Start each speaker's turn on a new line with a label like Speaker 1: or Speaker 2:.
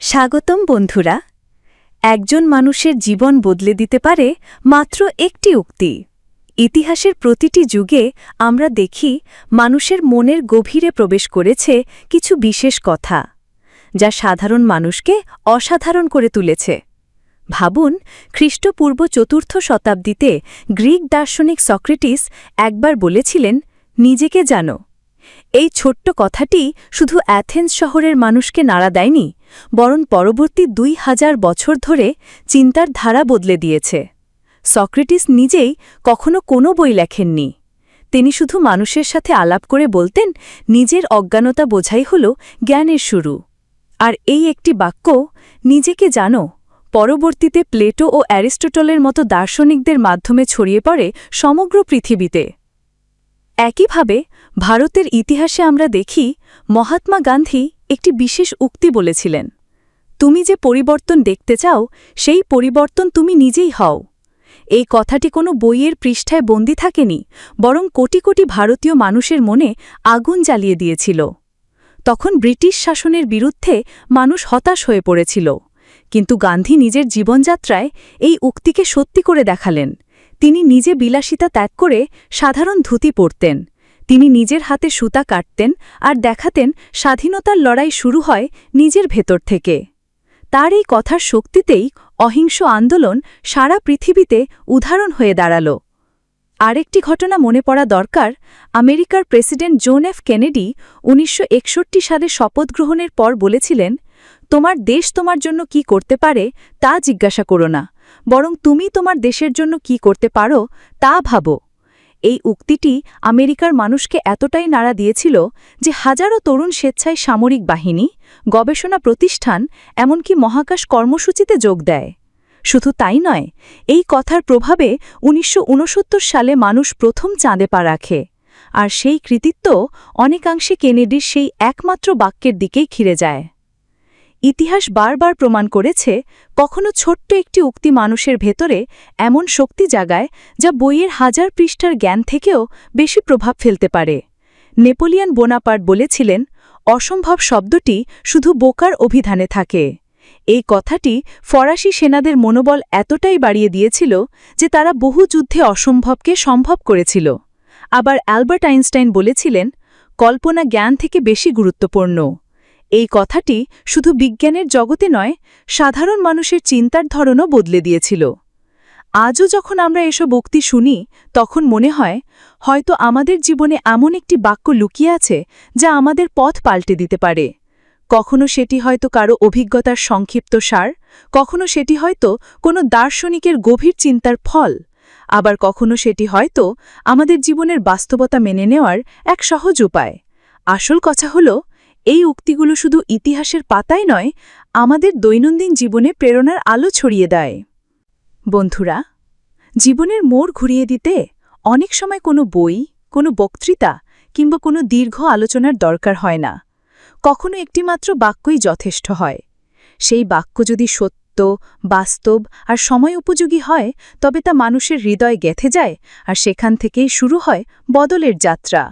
Speaker 1: স্বাগতম বন্ধুরা। একজন মানুষের জীবন বদলে দিতে পারে মাত্র একটি উক্তি। ইতিহাসের প্রতিটি যুগে আমরা দেখি মানুষের মনের গভীরে প্রবেশ করেছে কিছু বিশেষ কথা, যা সাধারণ মানুষকে অসাধারণ করে তুলেছে। ভাবুন খ্রিস্টপূর্ব চতুর্থ শতাব্দীতে গ্রিক দার্শনিক সক্রেটিস একবার বলেছিলেন, নিজেকে জানো। এই ছোট্ট কথাটি শুধু অ্যাথেন্স শহরের মানুষকে নাড়া দেয়নি, বরং পরবর্তী দুই হাজার বছর ধরে চিন্তার ধারা বদলে দিয়েছে। সক্রেটিস নিজেই কখনো কোনো বই লেখেননি। তিনি শুধু মানুষের সাথে আলাপ করে বলতেন, নিজের অজ্ঞানতা বোঝাই হল জ্ঞানের শুরু। আর এই একটি বাক্য, নিজেকে জানো পরবর্তীতে প্লেটো ও অ্যারিস্টোটলের মতো দার্শনিকদের মাধ্যমে ছড়িয়ে পড়ে সমগ্র পৃথিবীতে। একইভাবে ভারতের ইতিহাসে আমরা দেখি মহাত্মা গান্ধী একটি বিশেষ উক্তি বলেছিলেন, তুমি যে পরিবর্তন দেখতে চাও, সেই পরিবর্তন তুমি নিজেই হও। এই কথাটি কোনো বইয়ের পৃষ্ঠায় বন্দি থাকেনি, বরং কোটি কোটি ভারতীয় মানুষের মনে আগুন জ্বালিয়ে দিয়েছিল। তখন ব্রিটিশ শাসনের বিরুদ্ধে মানুষ হতাশ হয়ে পড়েছিল, কিন্তু গান্ধী নিজের জীবনযাত্রায় এই উক্তিকে সত্যি করে দেখালেন। তিনি নিজে বিলাসিতা ত্যাগ করে সাধারণ ধুতি পরতেন। তিনি নিজের হাতে সুতা কাটতেন আর দেখাতেন স্বাধীনতার লড়াই শুরু হয় নিজের ভেতর থেকে। তার এই কথার শক্তিতেই অহিংস আন্দোলন সারা পৃথিবীতে উদাহরণ হয়ে দাঁড়াল। আরেকটি ঘটনা মনে পড়া দরকার, আমেরিকার প্রেসিডেন্ট জোন এফ কেনেডি উনিশশো একষট্টি সালে শপথ গ্রহণের পর বলেছিলেন, তোমার দেশ তোমার জন্য কি করতে পারে তা জিজ্ঞাসা করো না। বরং তুমি তোমার দেশের জন্য কি করতে পারো তা ভাবো। এই উক্তিটি আমেরিকার মানুষকে এতটাই নাড়া দিয়েছিল যে হাজারো তরুণ স্বেচ্ছায় সামরিক বাহিনী, গবেষণা প্রতিষ্ঠান, এমনকি মহাকাশ কর্মসূচিতে যোগ দেয়। শুধু তাই নয়, এই কথার প্রভাবে উনিশশো উনসত্তর সালে মানুষ প্রথম চাঁদে পা রাখে। আর সেই কৃতিত্ব অনেকাংশে কেনেডির সেই একমাত্র বাক্যের দিকেই ঘিরে যায়। ইতিহাস বারবার প্রমাণ করেছে কখনো ছোট্ট একটি উক্তি মানুষের ভেতরে এমন শক্তি জাগায় যা বইয়ের হাজার পৃষ্ঠার জ্ঞান থেকেও বেশি প্রভাব ফেলতে পারে। নেপোলিয়ান বোনাপার্ট বলেছিলেন, অসম্ভব শব্দটি শুধু বোকার অভিধানে থাকে। এই কথাটি ফরাসি সেনাদের মনোবল এতটাই বাড়িয়ে দিয়েছিল যে তারা বহু যুদ্ধে অসম্ভবকে সম্ভব করেছিল। আবার অ্যালবার্ট আইনস্টাইন বলেছিলেন, কল্পনা জ্ঞান থেকে বেশি গুরুত্বপূর্ণ। এই কথাটি শুধু বিজ্ঞানের জগতে নয়, সাধারণ মানুষের চিন্তার ধরনও বদলে দিয়েছিল। আজও যখন আমরা এসব উক্তি শুনি, তখন মনে হয়, হয়তো আমাদের জীবনে এমন একটি বাক্য লুকিয়ে আছে যা আমাদের পথ পাল্টে দিতে পারে। কখনো সেটি হয়তো কারও অভিজ্ঞতার সংক্ষিপ্ত সার, কখনো সেটি হয়তো কোনো দার্শনিকের গভীর চিন্তার ফল, আবার কখনো সেটি হয়তো আমাদের জীবনের বাস্তবতা মেনে নেওয়ার এক সহজ উপায়। আসল কথা হলো এই উক্তিগুলো শুধু ইতিহাসের পাতাই নয়, আমাদের দৈনন্দিন জীবনে প্রেরণার আলো ছড়িয়ে দেয়। বন্ধুরা, জীবনের মোড় ঘুরিয়ে দিতে অনেক সময় কোনো বই, কোনো বক্তৃতা কিংবা কোনো দীর্ঘ আলোচনার দরকার হয় না। কখনো একটিমাত্র বাক্যই যথেষ্ট হয়। সেই বাক্য যদি সত্য, বাস্তব আর সময় উপযোগী হয়, তবে তা মানুষের হৃদয় গেথে যায় আর সেখান থেকেই শুরু হয় বদলের যাত্রা।